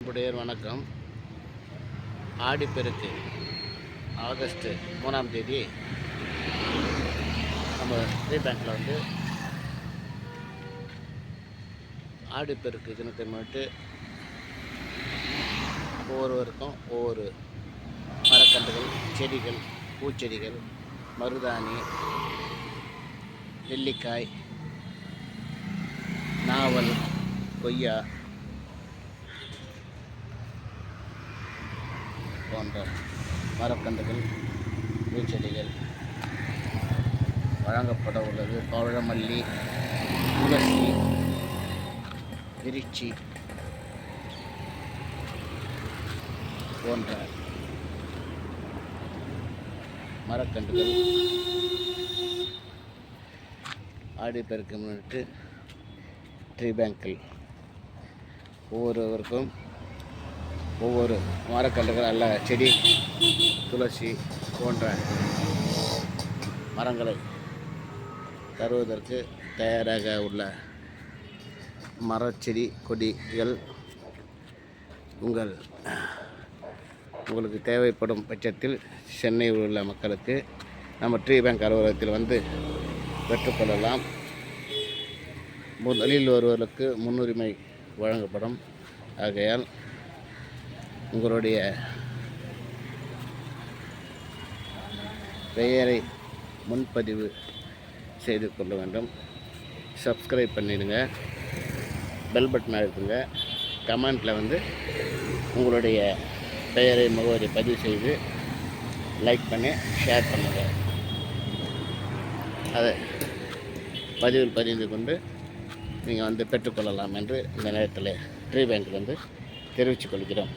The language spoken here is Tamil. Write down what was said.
அன்புடையர் வணக்கம். ஆடிப்பெருக்கு ஆகஸ்ட் மூணாம் தேதி நம்ம ஸ்டேட் பேங்க்கில் வந்து ஆடிப்பெருக்கு தினத்தை முன்னிட்டு ஒவ்வொருவருக்கும் ஒவ்வொரு மரக்கன்றுகள் செடிகள் பூச்செடிகள் மருதாணி நெல்லிக்காய் நாவல் கொய்யா போன்ற மரக்கன்றுகள் பூச்செடிகள் வழங்கப்பட உள்ளது. பவழமல்லி துளசி விரிச்சி போன்ற மரக்கன்றுகள் ஆடிப்பெருக்கு முன்னிட்டு ட்ரீ பேங்கில் ஒவ்வொருவருக்கும் ஒவ்வொரு மரக்கன்றுகள் அல்ல செடி துளசி போன்ற மரங்களை தருவதற்கு தயாராக உள்ள மரச்செடி கொடிகள் உங்கள் உங்களுக்கு தேவைப்படும் பட்சத்தில் சென்னையில் உள்ள மக்களுக்கு நம்ம ட்ரீ பேங்க் அலுவலகத்தில் வந்து பெற்றுக்கொள்ளலாம். முதலில் வருவதற்கு முன்னுரிமை வழங்கப்படும். ஆகையால் உங்களுடைய பெயரை முன்பதிவு செய்து கொள்ள வேண்டும். சப்ஸ்கிரைப் பண்ணிடுங்க. பெல் பட்டன் அழுத்துங்க கமெண்ட்டில் வந்து உங்களுடைய பெயரை முகவரி பதிவு செய்து லைக் பண்ணி ஷேர் பண்ணுங்கள் அதை பதிவில் பதிந்து கொண்டு நீங்கள் வந்து பெற்றுக்கொள்ளலாம் என்று இந்த நேரத்தில் ட்ரீ பேங்க் வந்து தெரிவித்துக் கொள்கிறோம்.